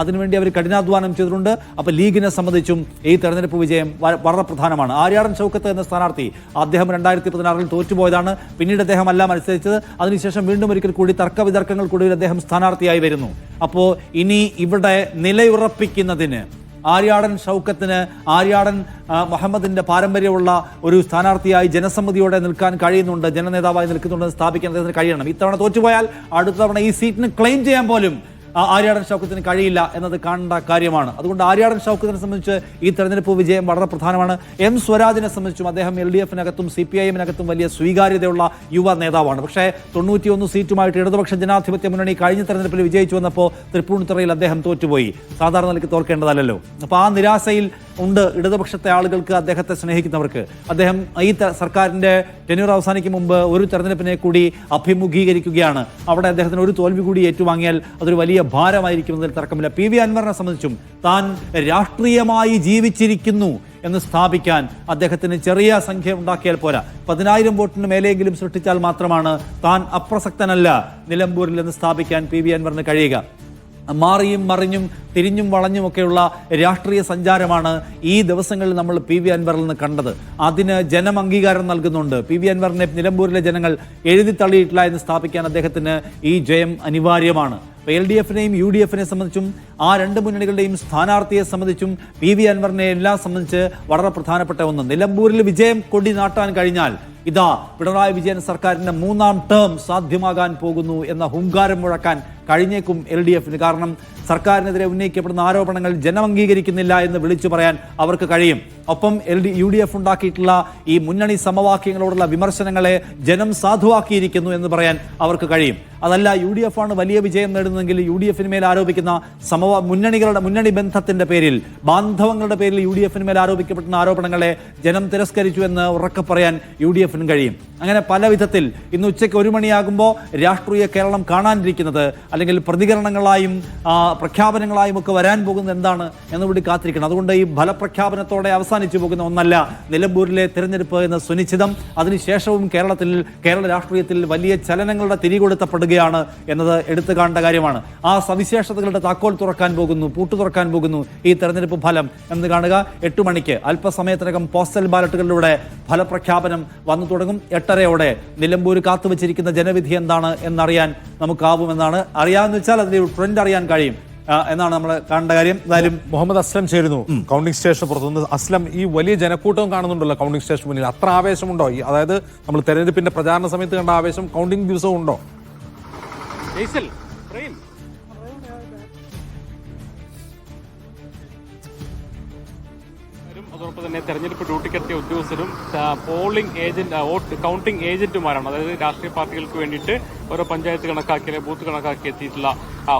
അതിനുവേണ്ടി അവർ കഠിനാധ്വാനം ചെയ്തിട്ടുണ്ട്. അപ്പൊ ലീഗിനെ സംബന്ധിച്ചും ഈ തെരഞ്ഞെടുപ്പ് വിജയം വളരെ പ്രധാനമാണ്. ആര്യാടൻ ഷൗക്കത്ത് എന്ന സ്ഥാനാർത്ഥി അദ്ദേഹം രണ്ടായിരത്തി പതിനാറിൽ തോറ്റുപോയതാണ്. പിന്നീട് അദ്ദേഹം അല്ല മത്സരിച്ചത്. അതിനുശേഷം വീണ്ടും ഒരിക്കൽ കൂടി തർക്ക വിതർക്കങ്ങൾക്കൊടുവിൽ അദ്ദേഹം സ്ഥാനാർത്ഥിയായി വരുന്നു. അപ്പോൾ ഇനി ഇവിടെ നിലയുറപ്പിക്കുന്നതിന് ആര്യാടൻ ഷൗക്കത്തിന് ആര്യാടൻ മുഹമ്മദിന്റെ പാരമ്പര്യമുള്ള ഒരു സ്ഥാനാർത്ഥിയായി ജനസമ്മതിയോടെ നിൽക്കാൻ കഴിയുന്നുണ്ട്. ജനനേതാവായി നിൽക്കുന്നുണ്ടെന്ന് സ്ഥാപിക്കാൻ അദ്ദേഹത്തിന് കഴിയണം. ഇത്തവണ തോറ്റുപോയാൽ അടുത്ത തവണ ഈ സീറ്റിന് ക്ലെയിം ചെയ്യാൻ പോലും ആര്യാടൻ ഷൗക്കത്തിന് കഴിയില്ല എന്നത് കാണേണ്ട കാര്യമാണ്. അതുകൊണ്ട് ആര്യാടൻ ഷൗക്കത്തിനെ സംബന്ധിച്ച് ഈ തെരഞ്ഞെടുപ്പ് വിജയം വളരെ പ്രധാനമാണ്. എം സ്വരാജിനെ സംബന്ധിച്ചും അദ്ദേഹം എൽ ഡി എഫിനകത്തും സി പി ഐ എമ്മിനകത്തും വലിയ സ്വീകാര്യതയുള്ള യുവ നേതാവാണ്. പക്ഷേ തൊണ്ണൂറ്റിയൊന്ന് സീറ്റുമായിട്ട് ഇടതുപക്ഷ ജനാധിപത്യ മുന്നണി കഴിഞ്ഞ തെരഞ്ഞെടുപ്പിൽ വിജയിച്ചു വന്നപ്പോൾ തൃപ്പൂണിത്തുറയിൽ അദ്ദേഹം തോറ്റുപോയി. സാധാരണ നിലയ്ക്ക് തോൽക്കേണ്ടതല്ലോ അപ്പോൾ ആ നിരാശയിൽ ഉണ്ട്. ഇടതുപക്ഷത്തെ ആളുകൾക്ക് അദ്ദേഹത്തെ സ്നേഹിക്കുന്നവർക്ക്. അദ്ദേഹം ഈ സർക്കാരിന്റെ ടെന്യൂർ അവസാനിക്കും മുമ്പ് ഒരു തെരഞ്ഞെടുപ്പിനെ കൂടി അഭിമുഖീകരിക്കുകയാണ്. അവിടെ അദ്ദേഹത്തിന് ഒരു തോൽവി കൂടി ഏറ്റുവാങ്ങിയാൽ അതൊരു വലിയ ഭാരമായിരിക്കും ഭാരമായിരിക്കുമെന്നതിൽ തർക്കമില്ല. പി വി അൻവറിനെ സംബന്ധിച്ചും താൻ രാഷ്ട്രീയമായി ജീവിച്ചിരിക്കുന്നു എന്ന് സ്ഥാപിക്കാൻ അദ്ദേഹത്തിന് ചെറിയ സംഖ്യ ഉണ്ടാക്കിയാൽ പോരാ. പതിനായിരം വോട്ടിന് മേലെയെങ്കിലും സൃഷ്ടിച്ചാൽ മാത്രമാണ് താൻ അപ്രസക്തനല്ല നിലമ്പൂരിൽ എന്ന് സ്ഥാപിക്കാൻ പി വി അൻവറിന് കഴിയുക. മാറിയും മറിഞ്ഞും തിരിഞ്ഞും വളഞ്ഞുമൊക്കെയുള്ള രാഷ്ട്രീയ സഞ്ചാരമാണ് ഈ ദിവസങ്ങളിൽ നമ്മൾ പി വി അൻവറിൽ നിന്ന് കണ്ടത്. അതിന് ജനം അംഗീകാരം നൽകുന്നുണ്ട്. പി വി അൻവറിനെ നിലമ്പൂരിലെ ജനങ്ങൾ എഴുതി തള്ളിയിട്ടില്ല എന്ന് സ്ഥാപിക്കാൻ അദ്ദേഹത്തിന് ഈ ജയം അനിവാര്യമാണ്. എൽ ഡി എഫിനെയും യു ഡി എഫിനെ സംബന്ധിച്ചും ആ രണ്ട് മുന്നണികളുടെയും സ്ഥാനാർത്ഥിയെ സംബന്ധിച്ചും പി വി അൻവറിനെ എല്ലാം സംബന്ധിച്ച് വളരെ പ്രധാനപ്പെട്ട ഒന്ന്. നിലമ്പൂരിൽ വിജയം കൊടി നാട്ടാൻ കഴിഞ്ഞാൽ ഇതാ പിണറായി വിജയൻ സർക്കാരിന്റെ മൂന്നാം ടേം സാധ്യമാകാൻ പോകുന്നു എന്ന ഹുങ്കാരം മുഴക്കാൻ കഴിഞ്ഞേക്കും എൽ ഡി എഫിന്. കാരണം സർക്കാരിനെതിരെ ഉന്നയിക്കപ്പെടുന്ന ആരോപണങ്ങൾ ജനമംഗീകരിക്കുന്നില്ല എന്ന് വിളിച്ചു പറയാൻ അവർക്ക് കഴിയും. ഒപ്പം L D U D F ഉണ്ടാക്കിയിട്ടുള്ള ഈ മുന്നണി സമവാക്യങ്ങളോടുള്ള വിമർശനങ്ങളെ ജനം സാധുവാക്കിയിരിക്കുന്നു എന്ന് പറയാൻ അവർക്ക് കഴിയും. അതല്ല യു ഡി എഫ് ആണ് വലിയ വിജയം നേടുന്നതെങ്കിൽ യു ഡി എഫിന് മേൽ ആരോപിക്കുന്ന സമവാ മുന്നണികളുടെ മുന്നണി ബന്ധത്തിന്റെ പേരിൽ ബാന്ധവങ്ങളുടെ പേരിൽ യു ഡി എഫിന് മേൽ ആരോപിക്കപ്പെടുന്ന ആരോപണങ്ങളെ ജനം തിരസ്കരിച്ചു എന്ന് ഉറക്കെ പറയാൻ യു ഡി എഫിനും കഴിയും. അങ്ങനെ പല വിധത്തിൽ ഇന്ന് ഉച്ചയ്ക്ക് ഒരു മണിയാകുമ്പോൾ രാഷ്ട്രീയ കേരളം കാണാനിരിക്കുന്നത് അല്ലെങ്കിൽ പ്രതികരണങ്ങളായും പ്രഖ്യാപനങ്ങളായും ഒക്കെ വരാൻ പോകുന്നത് എന്താണ് എന്നുകൂടി കാത്തിരിക്കണം. അതുകൊണ്ട് ഈ ഫലപ്രഖ്യാപനത്തോടെ അവസാനിച്ചു പോകുന്ന ഒന്നല്ല നിലമ്പൂരിലെ തിരഞ്ഞെടുപ്പ് എന്ന സുനിശ്ചിതം. അതിനുശേഷവും കേരളത്തിൽ കേരള രാഷ്ട്രീയത്തിൽ വലിയ ചലനങ്ങളുടെ തിരികൊടുത്തപ്പെടുകയാണ് എന്നത് എടുത്തു കാണേണ്ട കാര്യമാണ്. ആ സവിശേഷതകളുടെ താക്കോൽ തുറക്കാൻ പോകുന്നു പൂട്ടു തുറക്കാൻ പോകുന്നു ഈ തെരഞ്ഞെടുപ്പ് ഫലം എന്ന് കാണുക. എട്ട് മണിക്ക് അല്പസമയത്തിനകം പോസ്റ്റൽ ബാലറ്റുകളിലൂടെ ഫലപ്രഖ്യാപനം വന്നു തുടങ്ങും. എട്ടരയോടെ നിലമ്പൂർ കാത്തുവച്ചിരിക്കുന്ന ജനവിധി എന്താണ് എന്നറിയാൻ നമുക്കാവുമെന്നാണ്. അറിയാമെന്ന് വെച്ചാൽ അതിന്റെ ഒരു ട്രെൻഡ് അറിയാൻ കഴിയും. എന്നാണ് നമ്മൾ കാണേണ്ട കാര്യം. എന്തായാലും മുഹമ്മദ് അസ്ലം ചേരുന്നു. കൗണ്ടിംഗ് സ്റ്റേഷൻ പുറത്തുനിന്ന് അസ്ലം ഈ വലിയ ജനക്കൂട്ടം കാണുന്നുണ്ടല്ലോ കൗണ്ടിംഗ് സ്റ്റേഷൻ മുന്നിൽ. അത്ര ആവേശമുണ്ടോ? ഈ അതായത് നമ്മൾ തെരഞ്ഞെടുപ്പിന്റെ പ്രചാരണ സമയത്ത് കണ്ട ആവേശം കൗണ്ടിംഗ് ദിവസവും ഉണ്ടോ? തന്നെ തെരഞ്ഞെടുപ്പ് ഡ്യൂട്ടിക്കെത്തിയ ഉദ്യോഗസ്ഥരും പോളിംഗ് ഏജന്റ് വോട്ട് കൗണ്ടിംഗ് ഏജന്റുമാരാണ് അതായത് രാഷ്ട്രീയ പാർട്ടികൾക്ക് വേണ്ടിയിട്ട് ഓരോ പഞ്ചായത്ത് കണക്കാക്കി അല്ലെങ്കിൽ ബൂത്ത് കണക്കാക്കി എത്തിയിട്ടുള്ള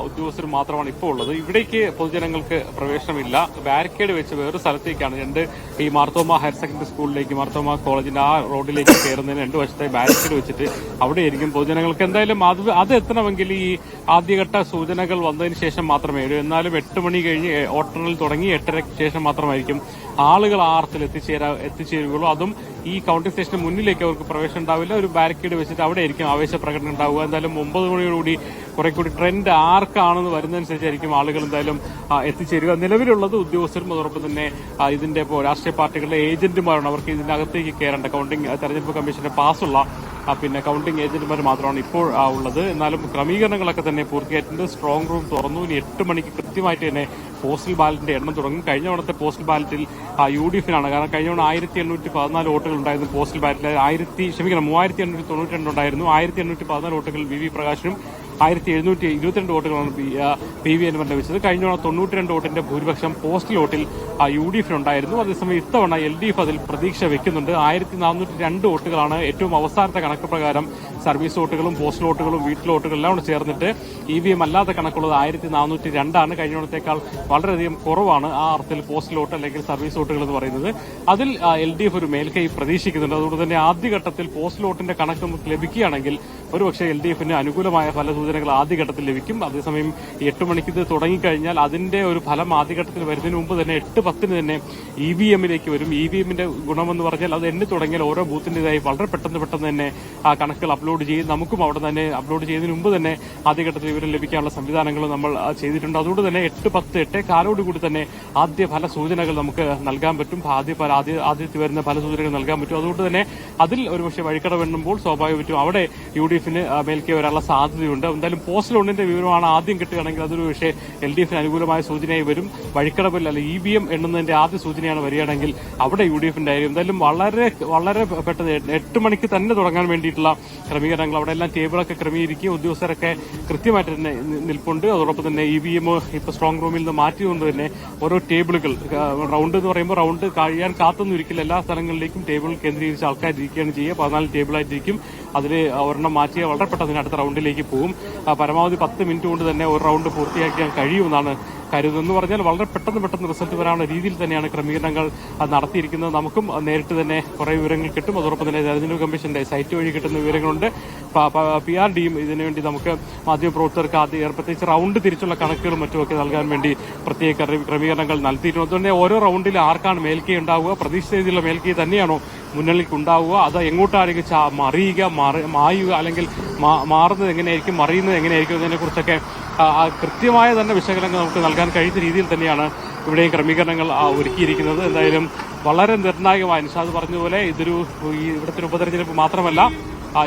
ഉദ്യോഗസ്ഥർ മാത്രമാണ് ഇപ്പോൾ ഉള്ളത്. ഇവിടേക്ക് പൊതുജനങ്ങൾക്ക് പ്രവേശനമില്ല. ബാരിക്കേഡ് വെച്ച് വേറൊരു സ്ഥലത്തേക്കാണ്. രണ്ട് ഈ മാർത്തോമ ഹയർ സെക്കൻഡറി സ്കൂളിലേക്ക് മാർത്തോമ കോളേജിന്റെ ആ റോഡിലേക്ക് കയറുന്നതിന് രണ്ട് വശത്തെ ബാരിക്കേഡ് വെച്ചിട്ട് അവിടെയായിരിക്കും പൊതുജനങ്ങൾക്ക് എന്തായാലും അത് അത് എത്തണമെങ്കിൽ ഈ ആദ്യഘട്ട സൂചനകൾ വന്നതിന് ശേഷം മാത്രമേ വരൂ. എന്നാലും എട്ട് മണി കഴിഞ്ഞ് ഓട്ടറിൽ തുടങ്ങി എട്ടരയ്ക്ക് ശേഷം മാത്രമായിരിക്കും ആളുകൾ ആർത്തിൽ എത്തിച്ചേരാ എത്തിച്ചേരുകയുള്ളൂ. അതും ഈ കൗണ്ടിംഗ് സ്റ്റേഷന് മുന്നിലേക്ക് അവർക്ക് പ്രവേശനം ഉണ്ടാവില്ല. ഒരു ബാരിക്കേഡ് വെച്ചിട്ട് അവിടെ ആയിരിക്കും ആവേശ പ്രകടനം ഉണ്ടാവുക. എന്തായാലും ഒമ്പത് മണിയോടുകൂടി കുറെ കൂടി ട്രെൻഡ് ആർക്കാണെന്ന് വരുന്നതനുസരിച്ചായിരിക്കും ആളുകൾ എന്തായാലും എത്തിച്ചേരുക. നിലവിലുള്ളത് ഉദ്യോഗസ്ഥരും അതോടൊപ്പം തന്നെ ഇതിന്റെ രാഷ്ട്രീയ പാർട്ടികളുടെ ഏജന്റുമാരാണ് അവർക്ക് ഇതിനകത്തേക്ക് കയറേണ്ട. കൗണ്ടിംഗ് തെരഞ്ഞെടുപ്പ് കമ്മീഷന്റെ പാസ്സുള്ള പിന്നെ കൗണ്ടിംഗ് ഏജന്റുമാർ മാത്രമാണ് ഇപ്പോൾ ഉള്ളത്. എന്നാലും ക്രമീകരണങ്ങളൊക്കെ തന്നെ പൂർത്തിയായിട്ടുണ്ട്. സ്ട്രോങ് റൂം തുറന്നു. ഇനി എട്ട് മണിക്ക് കൃത്യമായിട്ട് തന്നെ പോസ്റ്റൽ ബാലറ്റിന്റെ എണ്ണം തുടങ്ങും. കഴിഞ്ഞ തവണത്തെ പോസ്റ്റൽ ബാലറ്റിൽ യു ഡി എഫിനാണ് കാരണം കഴിഞ്ഞ തവണ ആയിരത്തി എണ്ണൂറ്റി പതിനാല് വോട്ടുകൾ ഉണ്ടായിരുന്നു പോസ്റ്റൽ ബാലറ്റിൽ ആയിരത്തി ക്ഷമിക്കണം മൂവായിരത്തി എണ്ണൂറ്റി തൊണ്ണൂറ്റി രണ്ടുണ്ടായിരുന്നു ആയിരത്തി എണ്ണൂറ്റി പതിനാല് വോട്ടുകൾ വി. വി. പ്രകാശിനും ആയിരത്തി എഴുന്നൂറ്റി ഇരുപത്തിരണ്ട് വോട്ടുകളാണ് പി വി എൻവറിന് ലഭിച്ചത് കഴിഞ്ഞ തവണ തൊണ്ണൂറ്റി രണ്ട് വോട്ടിന്റെ ഭൂരിപക്ഷം പോസ്റ്റൽ വോട്ടിൽ യു ഡി എഫിനുണ്ടായിരുന്നു അതേസമയം ഇത്തവണ എൽ ഡി എഫ് അതിൽ പ്രതീക്ഷ വെക്കുന്നുണ്ട്. ആയിരത്തി നാനൂറ്റി രണ്ട് വോട്ടുകളാണ് ഏറ്റവും അവസാനത്തെ കണക്ക് പ്രകാരം സർവീസ് വോട്ടുകളും പോസ്റ്റൽ വോട്ടുകളും വീട്ടിൽ വോട്ടുകളും എല്ലാം കൂടെ ചേർന്നിട്ട് ഇ വി എം അല്ലാത്ത കണക്കുള്ളത് ആയിരത്തി നാനൂറ്റി രണ്ടാണ് കഴിഞ്ഞ തവണത്തേക്കാൾ വളരെയധികം കുറവാണ് ആ അർത്ഥത്തിൽ പോസ്റ്റൽ വോട്ട് അല്ലെങ്കിൽ സർവീസ് വോട്ടുകൾ എന്ന് പറയുന്നത്. അതിൽ എൽ ഡി എഫ് ഒരു മേൽക്കൈ പ്രതീക്ഷിക്കുന്നുണ്ട്. അതുകൊണ്ട് തന്നെ ആദ്യഘട്ടത്തിൽ പോസ്റ്റൽ വോട്ടിന്റെ കണക്ക് നമുക്ക് ലഭിക്കുകയാണെങ്കിൽ ഒരുപക്ഷെ എൽ ഡി എഫിന് അനുകൂലമായ പല സൂചനകൾ ആദ്യഘട്ടത്തിൽ ലഭിക്കും. അതേസമയം എട്ട് മണിക്ക് ഇത് തുടങ്ങിക്കഴിഞ്ഞാൽ അതിന്റെ ഒരു ഫലം ആദ്യഘട്ടത്തിൽ വരുന്നതിന് മുമ്പ് തന്നെ എട്ട് പത്തിന് തന്നെ ഇ വി എമ്മിലേക്ക് വരും. ഇ വി എമ്മിന്റെ ഗുണമെന്ന് പറഞ്ഞാൽ അത് എണ്ണി തുടങ്ങിയാൽ ഓരോ ബൂത്തിന്റേതായി വളരെ പെട്ടെന്ന് പെട്ടെന്ന് തന്നെ ആ കണക്കുകൾ അപ്ലോഡ് ചെയ്യും. നമുക്കും അവിടെ തന്നെ അപ്ലോഡ് ചെയ്യുന്നതിന് മുമ്പ് തന്നെ ആദ്യഘട്ടത്തിൽ വിവരം ലഭിക്കാനുള്ള സംവിധാനങ്ങൾ നമ്മൾ ചെയ്തിട്ടുണ്ട്. അതുകൊണ്ട് തന്നെ എട്ട് പത്ത് എട്ടേ കാലോടുകൂടി തന്നെ ആദ്യ ഫല സൂചനകൾ നമുക്ക് നൽകാൻ പറ്റും. ആദ്യ ആദ്യ ആദ്യത്തിൽ വരുന്ന ഫല സൂചനകൾ നൽകാൻ പറ്റും. അതുകൊണ്ട് തന്നെ അതിൽ ഒരുപക്ഷെ വഴിക്കട വെണ്ണുമ്പോൾ സ്വാഭാവികമായിട്ടും അവിടെ യു ഡി എഫിന് മേൽക്കെ വരാനുള്ള സാധ്യതയുണ്ട്. എന്തായാലും പോസ്റ്റൽ ഒന്നിന്റെ വിവരമാണ് ആദ്യം കിട്ടുകയാണെങ്കിൽ അതൊരു പക്ഷേ എൽ ഡി എഫിന് അനുകൂലമായ സൂചനയായി വരും. വഴിക്കടവിൽ അല്ല ഇ വി എം എണ്ണുന്നതിന്റെ ആദ്യ സൂചനയാണ് വരികയാണെങ്കിൽ അവിടെ യു ഡി എഫിന്റെ ആയിരിക്കും എന്തായാലും വളരെ വളരെ പെട്ടെന്ന് എട്ട് മണിക്ക് തന്നെ തുടങ്ങാൻ വേണ്ടിയിട്ടുള്ള ക്രമീകരണങ്ങൾ അവിടെ എല്ലാം ടേബിളൊക്കെ ക്രമീകരിക്കുകയും ഉദ്യോഗസ്ഥരൊക്കെ കൃത്യമായിട്ട് തന്നെ നിൽപ്പുണ്ട്. അതോടൊപ്പം തന്നെ ഇ വി എം ഇപ്പൊ സ്ട്രോങ് റൂമിൽ നിന്ന് മാറ്റിയതുകൊണ്ട് തന്നെ ഓരോ ടേബിളുകൾ റൗണ്ട് എന്ന് പറയുമ്പോൾ റൗണ്ട് കഴിയാൻ കാത്തൊന്നും ഇരിക്കില്ല. എല്ലാ സ്ഥലങ്ങളിലേക്കും ടേബിൾ കേന്ദ്രീകരിച്ച് ആൾക്കാർ ഇരിക്കുകയാണ് ചെയ്യുക. പതിനാല് ടേബിളായിട്ടിരിക്കും. അതിൽ ഒരെണ്ണം മാറ്റിയ വളരെ പെട്ടെന്ന് അടുത്ത റൗണ്ടിലേക്ക് പോകും പരമാവധി പത്ത് മിനിറ്റ് കൊണ്ട് തന്നെ ഒരു റൗണ്ട് പൂർത്തിയാക്കാൻ കഴിയുമെന്നാണ് എന്ന് പറഞ്ഞാൽ വളരെ പെട്ടെന്ന് പെട്ടെന്ന് റിസൾട്ട് വരാനുള്ള രീതിയിൽ തന്നെയാണ് ക്രമീകരണങ്ങൾ നടത്തിയിരിക്കുന്നത്. നമുക്കും നേരിട്ട് തന്നെ കുറേ വിവരങ്ങൾ കിട്ടും. അതോടൊപ്പം തന്നെ തെരഞ്ഞെടുപ്പ് കമ്മീഷന്റെ സൈറ്റ് വഴി കിട്ടുന്ന വിവരങ്ങളുണ്ട്. പി ആർ ഡിയും ഇതിനുവേണ്ടി നമുക്ക് മാധ്യമപ്രവർത്തകർക്ക് ആദ്യം പ്രത്യേകിച്ച് റൗണ്ട് തിരിച്ചുള്ള കണക്കുകളും മറ്റുമൊക്കെ നൽകാൻ വേണ്ടി പ്രത്യേക ക്രമീകരണങ്ങൾ നടത്തിയിട്ടുണ്ട് അതുകൊണ്ട് ഓരോ റൗണ്ടിൽ ആർക്കാണ് മേൽക്കൈ ഉണ്ടാവുക? പ്രതീക്ഷിച്ച രീതിയിലുള്ള മേൽക്കൈ തന്നെയാണോ മുന്നണിക്ക് ഉണ്ടാവുക അത് എങ്ങോട്ടായിരിക്കും മറിയുക മറി മായുക അല്ലെങ്കിൽ മാറുന്നത് എങ്ങനെയായിരിക്കും മറിയുന്നത് എങ്ങനെയായിരിക്കും എന്നതിനെക്കുറിച്ചൊക്കെ കൃത്യമായ തന്നെ വിശകലനങ്ങൾ നമുക്ക് നൽകാൻ കഴിയുന്ന രീതിയിൽ തന്നെയാണ് ഇവിടെയും ക്രമീകരണങ്ങൾ ഒരുക്കിയിരിക്കുന്നത്. എന്തായാലും വളരെ നിർണായകമായ നിഷാദ് പറഞ്ഞതുപോലെ ഇതൊരു ഈ ഇവിടുത്തെ ഉപതെരഞ്ഞെടുപ്പ് മാത്രമല്ല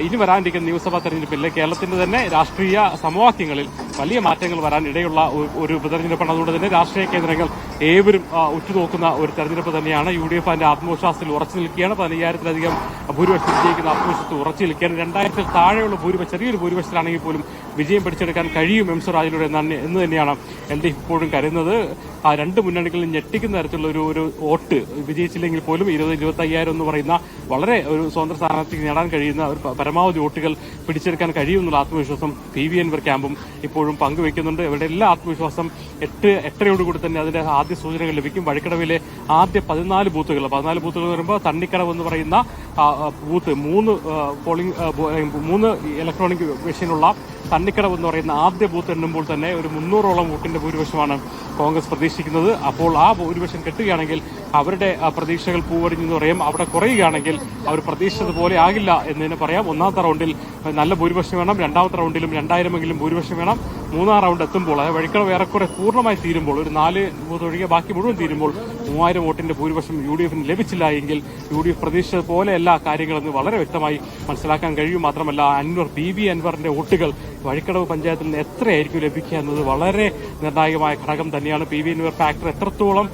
ഇനി വരാനിരിക്കുന്ന നിയമസഭാ തെരഞ്ഞെടുപ്പിലെ കേരളത്തിന്റെ തന്നെ രാഷ്ട്രീയ സമവാക്യങ്ങളിൽ വലിയ മാറ്റങ്ങൾ വരാൻ ഇടയുള്ള ഒരു- ഉപതെരഞ്ഞെടുപ്പാണ് അതുകൊണ്ട് തന്നെ രാഷ്ട്രീയ കേന്ദ്രങ്ങൾ ഏവരും ഉറ്റുനോക്കുന്ന ഒരു തെരഞ്ഞെടുപ്പ് തന്നെയാണ്. യു ഡി എഫ് അതിന്റെ ആത്മവിശ്വാസത്തിൽ ഉറച്ചു നിൽക്കുകയാണ്. പതിനയ്യായിരത്തിലധികം ഭൂരിപക്ഷം വിജയിക്കുന്ന ആത്മവിശ്വാസത്തിൽ ഉറച്ചു നിൽക്കുകയാണ്. രണ്ടായിരത്തിൽ താഴെയുള്ള ഭൂരിപക്ഷം ചെറിയൊരു ഭൂരിപക്ഷത്തിലാണെങ്കിൽ പോലും വിജയം പിടിച്ചെടുക്കാൻ കഴിയും എം സ്വരാജിലൂടെ എന്ന് തന്നെയാണ് എൽ ഡി എഫ് ഇപ്പോഴും കരുതുന്നത്. ആ രണ്ട് മുന്നണികളിൽ ഞെട്ടിക്കുന്ന തരത്തിലുള്ള ഒരു ഒരു വോട്ട് വിജയിച്ചില്ലെങ്കിൽ പോലും ഇരുപത് ഇരുപത്തി അയ്യായിരം എന്ന് പറയുന്ന വളരെ ഒരു സ്വതന്ത്ര സ്ഥാനാർത്ഥിക്ക് നേടാൻ കഴിയുന്ന ഒരു പരമാവധി വോട്ടുകൾ പിടിച്ചെടുക്കാൻ കഴിയുമെന്നുള്ള ആത്മവിശ്വാസം പി വി എൻവർ ക്യാമ്പും ഇപ്പോഴും പങ്കുവെക്കുന്നുണ്ട് ഇവരുടെ എല്ലാ ആത്മവിശ്വാസം എട്ട് എട്ടരയോടുകൂടി തന്നെ അതിന്റെ ആദ്യ സൂചനകൾ ലഭിക്കും. വഴിക്കടവിലെ ആദ്യ പതിനാല് ബൂത്തുകൾ. പതിനാല് ബൂത്തുകൾ പറയുമ്പോൾ തണ്ണിക്കടവ് എന്ന് പറയുന്ന ബൂത്ത്. മൂന്ന് പോളിംഗ് മൂന്ന് ഇലക്ട്രോണിക് മെഷീനുള്ള തണ്ണിക്കടവ് എന്ന് പറയുന്ന ആദ്യ ബൂത്ത് എണ്ണുമ്പോൾ തന്നെ ഒരു മുന്നൂറോളം വോട്ടിന്റെ ഭൂരിപക്ഷമാണ് കോൺഗ്രസ് പ്രതീക്ഷിക്കുന്നത്. അപ്പോൾ ആ ഭൂരിപക്ഷം കിട്ടുകയാണെങ്കിൽ അവരുടെ പ്രതീക്ഷകൾ പൂവടിഞ്ഞെന്ന് പറയും. അവിടെ കുറയുകയാണെങ്കിൽ അവർ പ്രതീക്ഷിച്ചത് പോലെ ആകില്ല എന്ന് തന്നെ പറയാം. ഒന്നാമത്തെ റൗണ്ടിൽ നല്ല ഭൂരിപക്ഷം വേണം. രണ്ടാമത്തെ റൗണ്ടിലും രണ്ടായിരമെങ്കിലും ഭൂരിപക്ഷം വേണം. മൂന്നാം റൗണ്ട് എത്തുമ്പോൾ അതായത് വഴിക്കടവ് ഏറെക്കുറെ പൂർണമായി തീരുമ്പോൾ ഒരു നാല് ഒഴികെ ബാക്കി മുഴുവൻ തീരുമ്പോൾ മൂവായിരം വോട്ടിന്റെ ഭൂരിപക്ഷം യു ഡി എഫിന് ലഭിച്ചില്ല എങ്കിൽ യു ഡി എഫ് പ്രതീക്ഷിച്ചതുപോലെ എല്ലാ കാര്യങ്ങളെന്ന് വളരെ വ്യക്തമായി മനസ്സിലാക്കാൻ കഴിയും. മാത്രമല്ല അൻവർ ബി ബി അൻവറിന്റെ വോട്ടുകൾ വഴിക്കടവ് പഞ്ചായത്തിൽ നിന്ന് എത്രയായിരിക്കും ലഭിക്കുക എന്നത് വളരെ നിർണായകമായ ഘടകം തന്നെയാണ്. പി വി അൻവർ ഫാക്ടർ എത്രത്തോളം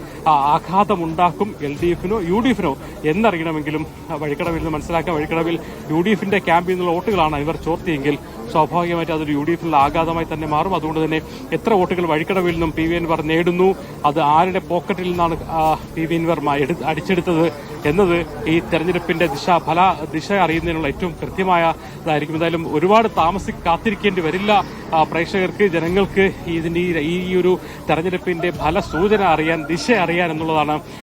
ആഘാതമുണ്ടാക്കും എൽ ഡി എഫിനോ യു ഡി എഫിനോ എന്നറിയണമെങ്കിലും വഴിക്കടവിൽ നിന്ന് മനസ്സിലാക്കാം വഴിക്കടവിൽ യു ഡി എഫിന്റെ ക്യാമ്പിൽ നിന്നുള്ള വോട്ടുകളാണ് ഇവർ ചോർത്തിയെങ്കിൽ സ്വാഭാവികമായിട്ട് അതൊരു യു ഡി എഫിൽ ആഘാതമായി തന്നെ മാറും. അതുകൊണ്ട് തന്നെ എത്ര വോട്ടുകൾ വഴിക്കടവിൽ നിന്നും പി വി എൻവർ നേടുന്നു അത് ആരുടെ പോക്കറ്റിൽ നിന്നാണ് പി വി എൻവർ അടിച്ചെടുത്തത് എന്നത് ഈ തെരഞ്ഞെടുപ്പിന്റെ ദിശ ഫല ദിശ അറിയുന്നതിനുള്ള ഏറ്റവും കൃത്യമായ ഇതായിരിക്കും എന്തായാലും ഒരുപാട് താമസി കാത്തിരിക്കേണ്ടി വരില്ല. പ്രേക്ഷകർക്ക് ജനങ്ങൾക്ക് ഇതിന്റെ ഈ- ഒരു തെരഞ്ഞെടുപ്പിന്റെ ഫല സൂചന അറിയാൻ ദിശ അറിയാൻ എന്നുള്ളതാണ്